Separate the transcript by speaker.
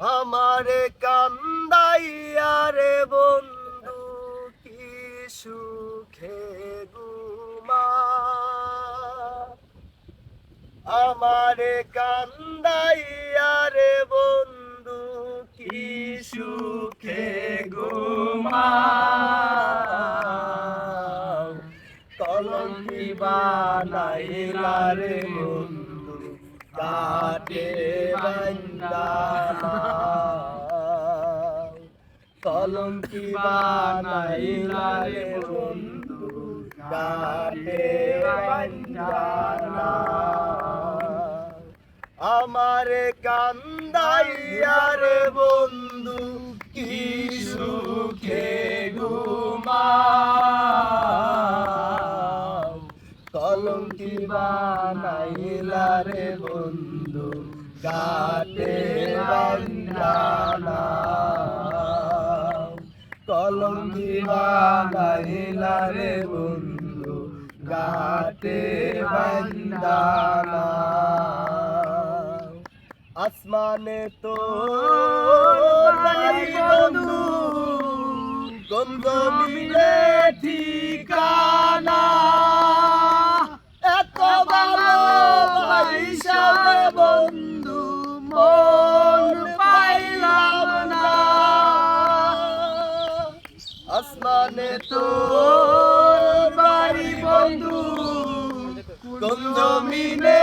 Speaker 1: আমারে কান্দাইয়া রে বন্ধু, কি সুখে গুমা আমারে কান্দাইয়া রে বন্ধু, কি সুখে গুমা কলঙ্কি বানাইলা রে বন্ধু কাটে বান্দানা কলঙ্কি বানাইলা রে বন্ধু? কাটে আমারে কান্দাইয়া রে বন্ধু কলঙ্কি বানাইলা রে বন্ধু? গাতে বান্দানা কলঙ্কি বানাইলা রে বন্ধু? গাতে বান্দানা আসমানে তো বন্ধু। মিলে ঠিকানা আসমানে তো বাড়ি বন্ধু কোন মিলে